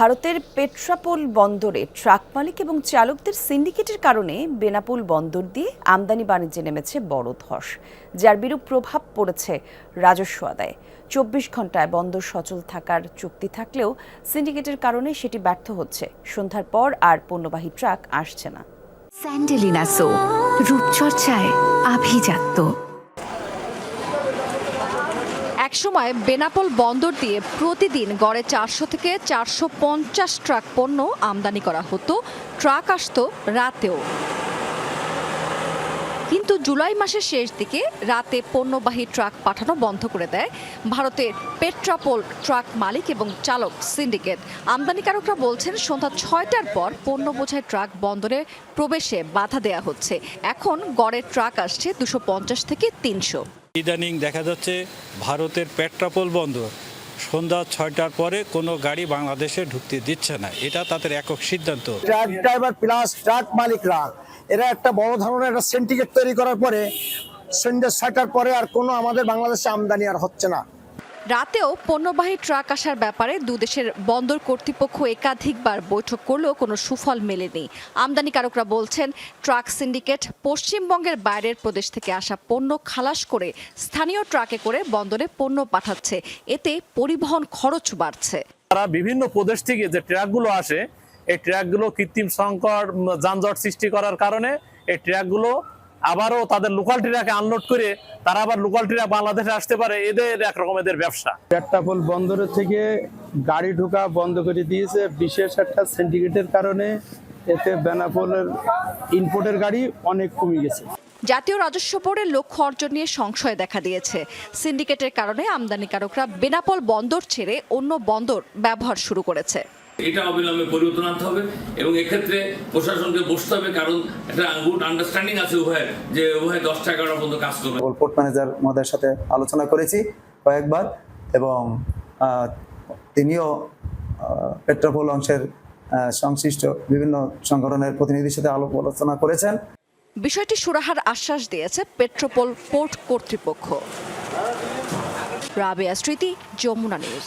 ভারতের পেট্রাপোল বন্দরে ট্রাক মালিক এবং চালকদের সিন্ডিকেটের কারণে বেনাপোল বন্দর দিয়ে আমদানি বাণিজ্যে নেমেছে বড় ধস, যার বিরূপ প্রভাব পড়েছে রাজস্ব আদায়। চব্বিশ ঘন্টায় বন্দর সচল থাকার চুক্তি থাকলেও সিন্ডিকেটের কারণে সেটি ব্যর্থ হচ্ছে। সন্ধ্যার পর আর পণ্যবাহী ট্রাক আসছে না। স্যান্ডেলিনা সো, রূপচর্চায় আভিজাত্য। একসময় বেনাপোল বন্দর দিয়ে প্রতিদিন গড়ে চারশো থেকে চারশো পঞ্চাশ ট্রাক পণ্য আমদানি করা হতো। ট্রাক আসতো রাতেও। কিন্তু জুলাই মাসের শেষ দিকে রাতে পণ্যবাহী ট্রাক পাঠানো বন্ধ করে দেয় ভারতের পেট্রাপোল ট্রাক মালিক এবং চালক সিন্ডিকেট। আমদানিকারকরা বলছেন, সন্ধ্যা ছয়টার পর পণ্য বোঝায় ট্রাক বন্দরে প্রবেশে বাধা দেয়া হচ্ছে। এখন গড়ে ট্রাক আসছে দুশো থেকে তিনশো। ইদানিং দেখা যাচ্ছে ভারতের পেট্রাপোল বন্দর সন্ধ্যা ছয়টার পরে কোনো গাড়ি বাংলাদেশে ঢুকতে দিচ্ছে না। এটা তাদের একক সিদ্ধান্ত। ট্রাক ড্রাইভার প্লাস ট্রাক মালিকরা, এরা একটা বড় ধরনের একটা সেন্টিকেট তৈরি করার পরে সন্ধ্যা ছয়টার পরে আর কোনো আমাদের বাংলাদেশে আমদানি আর হচ্ছে না। রাতেও পণ্যবাহী ট্রাক আসার ব্যাপারে দুদেশের বন্দর কর্তৃপক্ষ একাধিকবার বৈঠক করলেও কোনো সুফল মেলেনি। আমদানিকারকরা বলছেন, ট্রাক সিন্ডিকেট পশ্চিমবঙ্গের বাইরের প্রদেশ থেকে আসা পণ্য খালাস করে স্থানীয় ট্রাকে করে বন্দরে পণ্য পাঠাচ্ছে। এতে পরিবহন খরচ বাড়ছে। তারা বিভিন্ন প্রদেশ থেকে যে ট্রাকগুলো আসে, এই ট্রাকগুলো কৃত্রিম সংকট যানজট সৃষ্টি করার কারণে এই ট্রাকগুলো আবারও তাদের লোকাল ট্রাকে আনলোড করে তারা আবার লোকাল ট্রাক বাংলাদেশে আসতে পারে। এদের একরকম এদের ব্যবসা। পেট্টাপোল বন্দরের থেকে গাড়ি ঢোকা বন্ধ করে দিয়েছে। বিশেষ একটা সিন্ডিকেটের কারণে এতে বেনাপোলের ইনপোর্টের গাড়ি অনেক কমে গেছে। জাতীয় রাজস্ব বোর্ডের লক্ষ্য অর্জন নিয়ে সংশয় দেখা দিয়েছে। সিন্ডিকেটের কারণে আমদানিকারকরা বেনাপোল বন্দর ছেড়ে অন্য বন্দর ব্যবহার শুরু করেছে। এটা অবিলম্বে পরিবর্তন আনতে হবে এবং এক্ষেত্রে প্রশাসনকে বসতে হবে কারণ একটা গুড আন্ডারস্ট্যান্ডিং আছে উভয়ের যে উভয় দশ টাকা পর্যন্ত কাজ করবে। পোর্ট ম্যানেজার মহোদয়ের সাথে আলোচনা করেছি কয়েকবার এবং তিনিও পেট্রোপোল অংশের সংশ্লিষ্ট বিভিন্ন সংগঠনের প্রতিনিধির সাথে আলোপ আলোচনা করেছেন। বিষয়টি সুরাহার আশ্বাস দিয়েছে পেট্রোপোল পোর্ট কর্তৃপক্ষ। রাবেয়া স্মৃতি যমুনা নিউজ